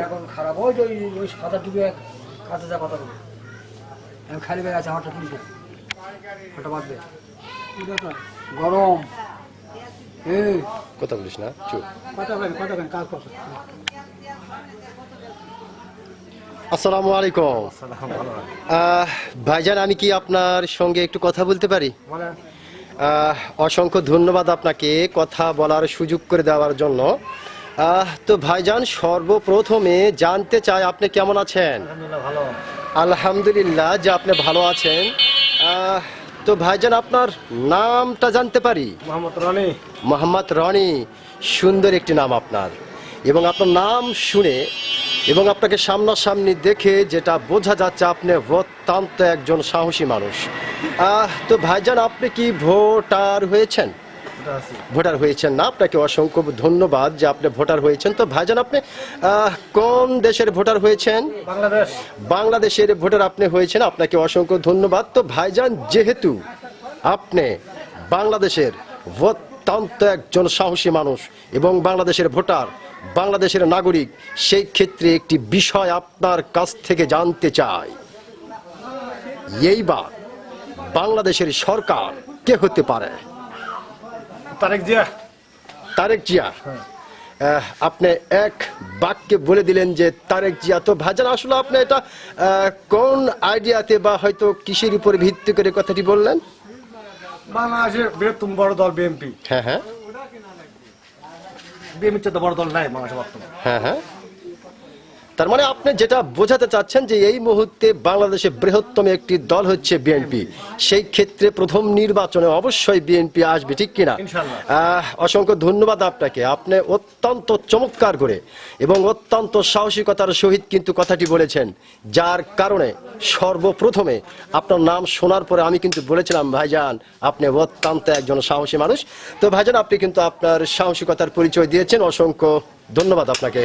এখন খারাপ ওই ওই- সাদা ডুবে কাঁচা যা কথা বলে আমি খালি বেড়ে আছে হাঁটা তুলছে হাঁটা বাঁধবে গরম। এই। কথা বলিস না চুপ। কথা কেন কথা কাজ করছে আসসালামু আলাইকুম। ভাইজান আমি কি আপনার সঙ্গে একটু কথা বলতে পারি? অসংখ্য ধন্যবাদ আপনাকে কথা বলার সুযোগ করে দেওয়ার জন্য। তো ভাইজান সর্বপ্রথমে জানতে চাই আপনি কেমন আছেন? আলহামদুলিল্লাহ যে আপনি ভালো আছেন। তো ভাইজান আপনার নামটা জানতে পারি? মোহাম্মদ রনি। মোহাম্মদ রনি সুন্দর একটি নাম আপনার। এবং আপনার নাম শুনে এবং আপনাকে সামনাসামনি দেখে যেটা বোঝা যাচ্ছে আপনি অত্যন্ত একজন সাহসী মানুষ। আহ, তো ভাইজান আপনি কি ভোটার হয়েছেন? ভোটার হয়েছেন না। আপনাকে অসংখ্য ধন্যবাদ যে আপনি ভোটার হয়েছেন। তো ভাইজান আপনি কোন দেশের ভোটার হয়েছেন? বাংলাদেশ। বাংলাদেশের ভোটার আপনি হয়েছেন আপনাকে অসংখ্য ধন্যবাদ। তো ভাইজান যেহেতু আপনি বাংলাদেশের অত্যন্ত একজন সাহসী মানুষ এবং বাংলাদেশের ভোটার বাংলাদেশের নাগরিক সেই ক্ষেত্রে একটি বিষয় আপনার কাছ থেকে জানতে চাই। এইবার বাংলাদেশের সরকার কে হতে পারে? তারেক জিয়া। তারেক জিয়া। আপনি এক বাক্যে বলে দিলেন যে তারেক জিয়া তো ভাজান আসলে আপনি এটা কোন আইডিয়াতে বা হয়তো কিসের উপর ভিত্তি করে কথাটি বললেন? বাংলাদেশের বৃহত্তম বড় দল বিএনপি। হ্যাঁ হ্যাঁ। বিএনপির তো বড় দল নাই বাংলাদেশে বর্তমানে হ্যাঁ হ্যাঁ। তার মানে আপনি যেটা বোঝাতে চাচ্ছেন যে এই মুহূর্তে বাংলাদেশে বৃহত্তম একটি দল হচ্ছে বিএনপি। সেই ক্ষেত্রে প্রথম নির্বাচনে অবশ্যই বিএনপি আসবে ঠিক কিনা? অসংখ্য ধন্যবাদ আপনাকে। আপনি অত্যন্ত চমৎকার করে এবং অত্যন্ত সাহসিকতার সহিত কিন্তু কথাটি বলেছেন যার কারণে সর্বপ্রথমে আপনার নাম শোনার পরে আমি কিন্তু বলেছিলাম ভাইজান আপনি অত্যন্ত একজন সাহসী মানুষ। তো ভাইজান আপনি কিন্তু আপনার সাহসিকতার পরিচয় দিয়েছেন। অসংখ্য ধন্যবাদ আপনাকে।